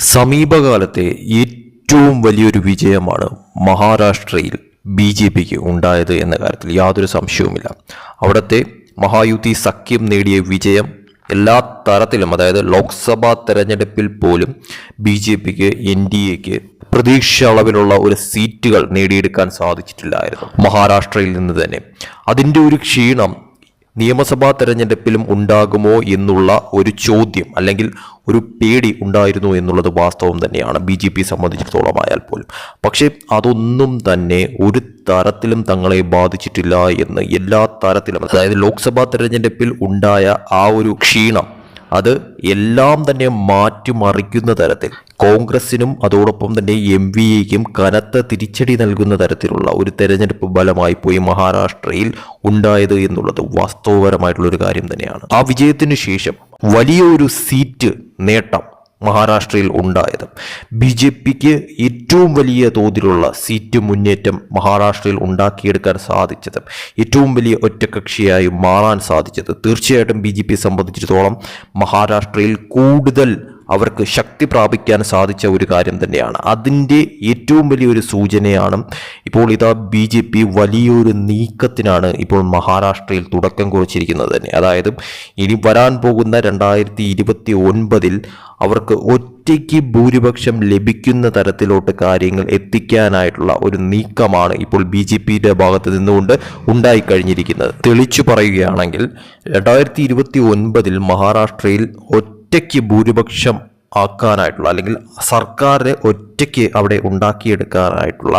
സമീപകാലത്തെ ഏറ്റവും വലിയൊരു വിജയമാണ് മഹാരാഷ്ട്രയിൽ ബി ജെ പിക്ക് ഉണ്ടായത് എന്ന കാര്യത്തിൽ യാതൊരു സംശയവുമില്ല. അവിടുത്തെ മഹായുതി സഖ്യം നേടിയ വിജയം എല്ലാ തരത്തിലും അതായത് ലോക്സഭാ തെരഞ്ഞെടുപ്പിൽ പോലും ബി ജെ പിക്ക് എൻ ഡി എക്ക് പ്രതീക്ഷ അളവിലുള്ള ഒരു സീറ്റുകൾ നേടിയെടുക്കാൻ സാധിച്ചിട്ടില്ലായിരുന്നു. മഹാരാഷ്ട്രയിൽ നിന്ന് തന്നെ. അതിന്റെ ഒരു ക്ഷീണം നിയമസഭാ തെരഞ്ഞെടുപ്പിലും ഉണ്ടാകുമോ എന്നുള്ള ഒരു ചോദ്യം അല്ലെങ്കിൽ ഒരു പേടി ഉണ്ടായിരുന്നു എന്നുള്ളത് വാസ്തവം തന്നെയാണ്. ബി ജെ പി സംബന്ധിച്ചിടത്തോളം ആയാൽ പോലും. പക്ഷേ അതൊന്നും തന്നെ ഒരു തരത്തിലും തങ്ങളെ ബാധിച്ചിട്ടില്ല എന്ന് എല്ലാ തരത്തിലും അതായത് ലോക്സഭാ തെരഞ്ഞെടുപ്പിൽ ഉണ്ടായ ആ ഒരു ക്ഷീണം അത് എല്ലാം തന്നെ മാറ്റിമറിക്കുന്ന തരത്തിൽ കോൺഗ്രസിനും അതോടൊപ്പം തന്നെ എം വി എക്കും കനത്ത തിരിച്ചടി നൽകുന്ന തരത്തിലുള്ള ഒരു തെരഞ്ഞെടുപ്പ് ബലമായി പോയി മഹാരാഷ്ട്രയിൽ ഉണ്ടായത് എന്നുള്ളത് വാസ്തവപരമായിട്ടുള്ള ഒരു കാര്യം തന്നെയാണ്. ആ വിജയത്തിന് ശേഷം വലിയൊരു സീറ്റ് നേട്ടം മഹാരാഷ്ട്രയിൽ ഉണ്ടായത്. ബി ജെ പിക്ക് ഏറ്റവും വലിയ തോതിലുള്ള സീറ്റ് മുന്നേറ്റം മഹാരാഷ്ട്രയിൽ ഉണ്ടാക്കിയെടുക്കാൻ സാധിച്ചത് ഏറ്റവും വലിയ ഒറ്റകക്ഷിയായി മാറാൻ സാധിച്ചത്. തീർച്ചയായിട്ടും ബി ജെ പിയെ സംബന്ധിച്ചിടത്തോളം മഹാരാഷ്ട്രയിൽ കൂടുതൽ അവർക്ക് ശക്തി പ്രാപിക്കാൻ സാധിച്ച ഒരു കാര്യം തന്നെയാണ്. അതിന്റെ ഏറ്റവും വലിയൊരു സൂചനയാണ് ഇപ്പോൾ ഇതാ ബി ജെ പി വലിയൊരു നീക്കത്തിനാണ് ഇപ്പോൾ മഹാരാഷ്ട്രയിൽ തുടക്കം കുറിച്ചിരിക്കുന്നത് തന്നെ. അതായത് ഇനി വരാൻ പോകുന്ന രണ്ടായിരത്തി ഇരുപത്തി ഒൻപതിൽ അവർക്ക് ഒറ്റയ്ക്ക് ഭൂരിപക്ഷം ലഭിക്കുന്ന തരത്തിലോട്ട് കാര്യങ്ങൾ എത്തിക്കാനായിട്ടുള്ള ഒരു നീക്കമാണ് ഇപ്പോൾ ബി ജെ പിയുടെ ഭാഗത്ത് നിന്നുകൊണ്ട് ഉണ്ടായിക്കഴിഞ്ഞിരിക്കുന്നത്. തെളിച്ചു പറയുകയാണെങ്കിൽ രണ്ടായിരത്തി ഇരുപത്തി ഒൻപതിൽ മഹാരാഷ്ട്രയിൽ ഒറ്റയ്ക്ക് ഭൂരിപക്ഷം ആക്കാനായിട്ടുള്ള അല്ലെങ്കിൽ സർക്കാരിനെ ഒറ്റയ്ക്ക് അവിടെ ഉണ്ടാക്കിയെടുക്കാനായിട്ടുള്ള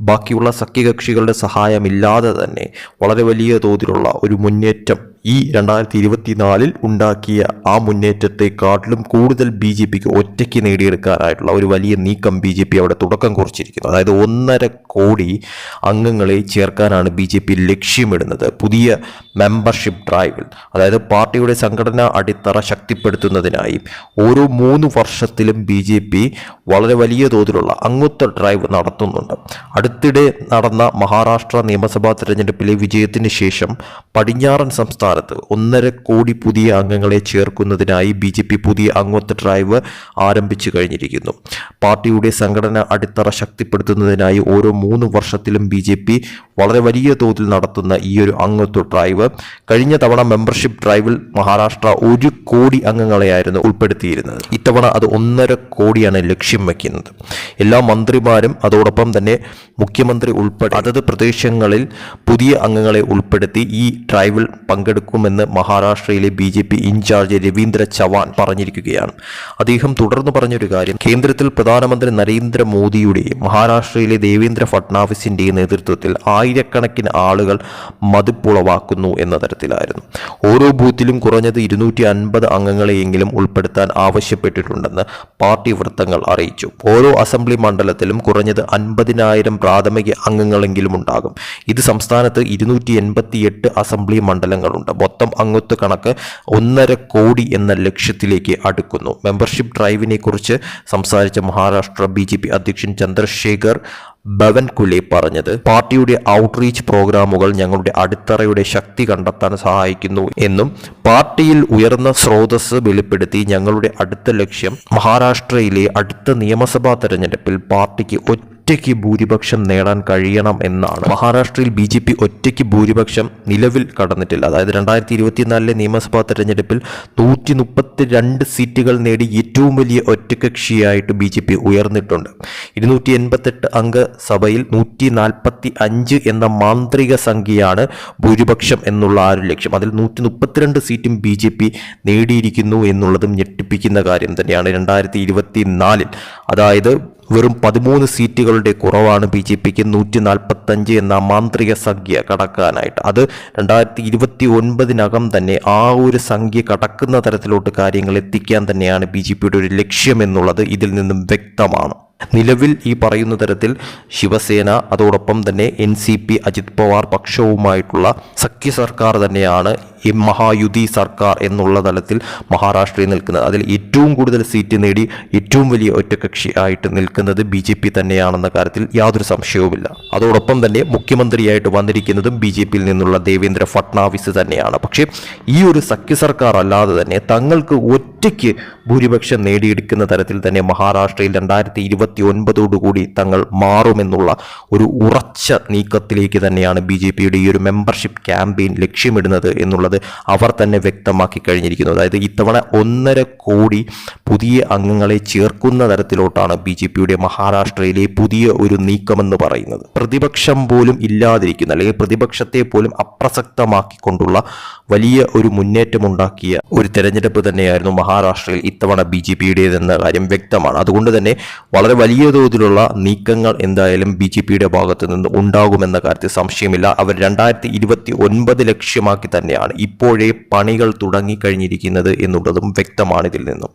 ബാക്കിയുള്ള സഖ്യകക്ഷികളുടെ സഹായമില്ലാതെ തന്നെ വളരെ വലിയ തോതിലുള്ള ഒരു മുന്നേറ്റം ഈ രണ്ടായിരത്തി ഇരുപത്തിനാലിൽ ഉണ്ടാക്കിയ ആ മുന്നേറ്റത്തെക്കാട്ടിലും കൂടുതൽ ബി ജെ പിക്ക് ഒറ്റയ്ക്ക് നേടിയെടുക്കാനായിട്ടുള്ള ഒരു വലിയ നീക്കം ബി ജെ പി അവിടെ തുടക്കം കുറിച്ചിരിക്കുന്നു. അതായത് ഒന്നര കോടി അംഗങ്ങളെ ചേർക്കാനാണ് ബി ജെ പി ലക്ഷ്യമിടുന്നത്. പുതിയ മെമ്പർഷിപ്പ് ഡ്രൈവിൽ അതായത് പാർട്ടിയുടെ സംഘടനാ അടിത്തറ ശക്തിപ്പെടുത്തുന്നതിനായി ഓരോ മൂന്ന് വർഷത്തിലും ബി ജെ പി വളരെ വലിയ തോതിലുള്ള അംഗത്വ ഡ്രൈവ് നടത്തുന്നുണ്ട്. അടുത്തിടെ നടന്ന മഹാരാഷ്ട്ര നിയമസഭാ തെരഞ്ഞെടുപ്പിലെ വിജയത്തിന് ശേഷം പടിഞ്ഞാറൻ സംസ്ഥാനത്ത് ഒന്നര കോടി പുതിയ അംഗങ്ങളെ ചേർക്കുന്നതിനായി ബി ജെ പി പുതിയ അംഗത്വ ഡ്രൈവ് ആരംഭിച്ചു കഴിഞ്ഞിരിക്കുന്നു. പാർട്ടിയുടെ സംഘടന അടിത്തറ ശക്തിപ്പെടുത്തുന്നതിനായി ഓരോ മൂന്ന് വർഷത്തിലും ബി ജെ പി വളരെ വലിയ തോതിൽ നടത്തുന്ന ഈ ഒരു അംഗത്വ ഡ്രൈവ് കഴിഞ്ഞ തവണ മെമ്പർഷിപ്പ് ഡ്രൈവിൽ മഹാരാഷ്ട്ര ഒരു കോടി അംഗങ്ങളെയായിരുന്നു ഉൾപ്പെടുത്തിയിരുന്നത്. ഇത്തവണ അത് ഒന്നര കോടിയാണ് ലക്ഷ്യം വയ്ക്കുന്നത് എല്ലാ മന്ത്രിമാരും അതോടൊപ്പം തന്നെ മുഖ്യമന്ത്രി ഉൾപ്പെടെ അതത് പ്രദേശങ്ങളിൽ പുതിയ അംഗങ്ങളെ ഉൾപ്പെടുത്തി ഈ ഡ്രൈവിൽ പങ്കെടുക്കുമെന്ന് മഹാരാഷ്ട്രയിലെ B J P in charge Ravindra Chavan പറഞ്ഞിരിക്കുകയാണ്. അദ്ദേഹം തുടർന്ന് പറഞ്ഞൊരു കാര്യം കേന്ദ്രത്തിൽ പ്രധാനമന്ത്രി നരേന്ദ്രമോദിയുടെയും മഹാരാഷ്ട്രയിലെ ദേവേന്ദ്ര ഫട്നാവിസിന്റെയും നേതൃത്വത്തിൽ ആയിരക്കണക്കിന് ആളുകൾ മതിപ്പുളവാക്കുന്നു എന്ന തരത്തിലായിരുന്നു. ഓരോ ബൂത്തിലും കുറഞ്ഞത് ഇരുന്നൂറ്റി അൻപത് അംഗങ്ങളെയെങ്കിലും ഉൾപ്പെടുത്താൻ ആവശ്യപ്പെട്ടിട്ടുണ്ടെന്ന് പാർട്ടി വൃത്തങ്ങൾ അറിയിച്ചു. ഓരോ അസംബ്ലി മണ്ഡലത്തിലും കുറഞ്ഞത് അൻപതിനായിരം പ്രാഥമിക അംഗങ്ങളെങ്കിലും ഉണ്ടാകും. ഇത് സംസ്ഥാനത്ത് ഇരുന്നൂറ്റി അസംബ്ലി മണ്ഡലങ്ങളുണ്ട്. മൊത്തം അംഗത്വ കണക്ക് ഒന്നര കോടി എന്ന ലക്ഷ്യത്തിലേക്ക് അടുക്കുന്നു. മെമ്പർഷിപ്പ് ഡ്രൈവിനെ കുറിച്ച് സംസാരിച്ച മഹാരാഷ്ട്ര ബി ജെ പി അധ്യക്ഷൻ ചന്ദ്രശേഖർ ബവൻകുലെ പറഞ്ഞത് പാർട്ടിയുടെ ഔട്ട്റീച്ച് പ്രോഗ്രാമുകൾ ഞങ്ങളുടെ അടിത്തറയുടെ ശക്തി കണ്ടെത്താൻ സഹായിക്കുന്നു എന്നും പാർട്ടിയിൽ ഉയർന്ന സ്രോതസ് വെളിപ്പെടുത്തി ഞങ്ങളുടെ അടുത്ത ലക്ഷ്യം മഹാരാഷ്ട്രയിലെ അടുത്ത നിയമസഭാ തെരഞ്ഞെടുപ്പിൽ പാർട്ടിക്ക് ഒറ്റയ്ക്ക് ഭൂരിപക്ഷം നേടാൻ കഴിയണം എന്നാണ്. മഹാരാഷ്ട്രയിൽ ബി ജെ പി ഒറ്റയ്ക്ക് ഭൂരിപക്ഷം നിലവിൽ കടന്നിട്ടില്ല. അതായത് രണ്ടായിരത്തി ഇരുപത്തിനാലിലെ നിയമസഭാ തെരഞ്ഞെടുപ്പിൽ നൂറ്റി മുപ്പത്തി രണ്ട് സീറ്റുകൾ നേടി ഏറ്റവും വലിയ ഒറ്റകക്ഷിയായിട്ട് ബി ജെ പി ഉയർന്നിട്ടുണ്ട്. ഇരുന്നൂറ്റി എൺപത്തെട്ട് അംഗ സഭയിൽ നൂറ്റി നാൽപ്പത്തി അഞ്ച് എന്ന മാന്ത്രിക സംഖ്യയാണ് ഭൂരിപക്ഷം എന്നുള്ള ആ ഒരു ലക്ഷ്യം. അതിൽ നൂറ്റി മുപ്പത്തിരണ്ട് സീറ്റും ബി ജെ പി നേടിയിരിക്കുന്നു എന്നുള്ളതും ഞെട്ടിപ്പിക്കുന്ന കാര്യം തന്നെയാണ് രണ്ടായിരത്തി ഇരുപത്തി നാലിൽ അതായത് വെറും പതിമൂന്ന് സീറ്റുകളുടെ കുറവാണ് ബി ജെ പിക്ക് നൂറ്റി നാൽപ്പത്തഞ്ച് എന്ന മാന്ത്രിക സംഖ്യ കടക്കാനായിട്ട്. അത് രണ്ടായിരത്തി ഇരുപത്തി ഒൻപതിനകം തന്നെ ആ ഒരു സംഖ്യ കടക്കുന്ന തരത്തിലോട്ട് കാര്യങ്ങൾ എത്തിക്കാൻ തന്നെയാണ് ബി ജെ പിയുടെ ഒരു ലക്ഷ്യം എന്നുള്ളത് ഇതിൽ നിന്നും വ്യക്തമാണ്. നിലവിൽ ഈ പറയുന്ന തരത്തിൽ ശിവസേന അതോടൊപ്പം തന്നെ N C P Ajit Pawar പക്ഷവുമായിട്ടുള്ള സഖ്യ സർക്കാർ തന്നെയാണ് ഈ മഹായുതി സർക്കാർ എന്നുള്ള തലത്തിൽ മഹാരാഷ്ട്രയിൽ നിൽക്കുന്നത്. അതിൽ ഏറ്റവും കൂടുതൽ സീറ്റ് നേടി ഏറ്റവും വലിയ ഒറ്റകക്ഷി ആയിട്ട് നിൽക്കുന്നത് ബി ജെ പി തന്നെയാണെന്ന കാര്യത്തിൽ യാതൊരു സംശയവുമില്ല. അതോടൊപ്പം തന്നെ മുഖ്യമന്ത്രിയായിട്ട് വന്നിരിക്കുന്നതും ബി ജെ പിയിൽ നിന്നുള്ള ദേവേന്ദ്ര ഫട്നാവിസ് തന്നെയാണ്. പക്ഷേ ഈ ഒരു സഖ്യ സർക്കാർ അല്ലാതെ തന്നെ തങ്ങൾക്ക് ഒറ്റയ്ക്ക് ഭൂരിപക്ഷം നേടിയെടുക്കുന്ന തരത്തിൽ തന്നെ മഹാരാഷ്ട്രയിൽ രണ്ടായിരത്തി ഇരുപത്തി ഒൻപതോടുകൂടി തങ്ങൾ മാറുമെന്നുള്ള ഒരു ഉറച്ച നീക്കത്തിലേക്ക് തന്നെയാണ് ബി ജെ പിയുടെ ഈ ഒരു മെമ്പർഷിപ്പ് ക്യാമ്പയിൻ ലക്ഷ്യമിടുന്നത് എന്നുള്ളത് അവർ തന്നെ വ്യക്തമാക്കി കഴിഞ്ഞിരിക്കുന്നു അതായത് ഇത്തവണ ഒന്നര കോടി പുതിയ അംഗങ്ങളെ ചേർക്കുന്ന തരത്തിലോട്ടാണ് ബി ജെ പിയുടെ മഹാരാഷ്ട്രയിലെ പുതിയ ഒരു നീക്കമെന്ന് പറയുന്നത്. പ്രതിപക്ഷം പോലും ഇല്ലാതിരിക്കുന്ന അല്ലെങ്കിൽ പ്രതിപക്ഷത്തെ പോലും അപ്രസക്തമാക്കിക്കൊണ്ടുള്ള വലിയ ഒരു മുന്നേറ്റമുണ്ടാക്കിയ ഒരു തെരഞ്ഞെടുപ്പ് തന്നെയായിരുന്നു മഹാരാഷ്ട്രയിൽ ഇത്തവണ ബി ജെ പിയുടേതെന്ന കാര്യം വ്യക്തമാണ്. അതുകൊണ്ട് തന്നെ വളരെ വലിയ തോതിലുള്ള നീക്കങ്ങൾ എന്തായാലും ബി ജെ പിയുടെ ഭാഗത്ത് നിന്ന് ഉണ്ടാകുമെന്ന കാര്യത്തിൽ സംശയമില്ല. അവർ രണ്ടായിരത്തി ഇരുപത്തി ഒൻപത് ലക്ഷ്യമാക്കി തന്നെയാണ് ഇപ്പോഴേ പണികൾ തുടങ്ങിക്കഴിഞ്ഞിരിക്കുന്നത് എന്നുള്ളതും വ്യക്തമാണ് ഇതിൽ നിന്നും.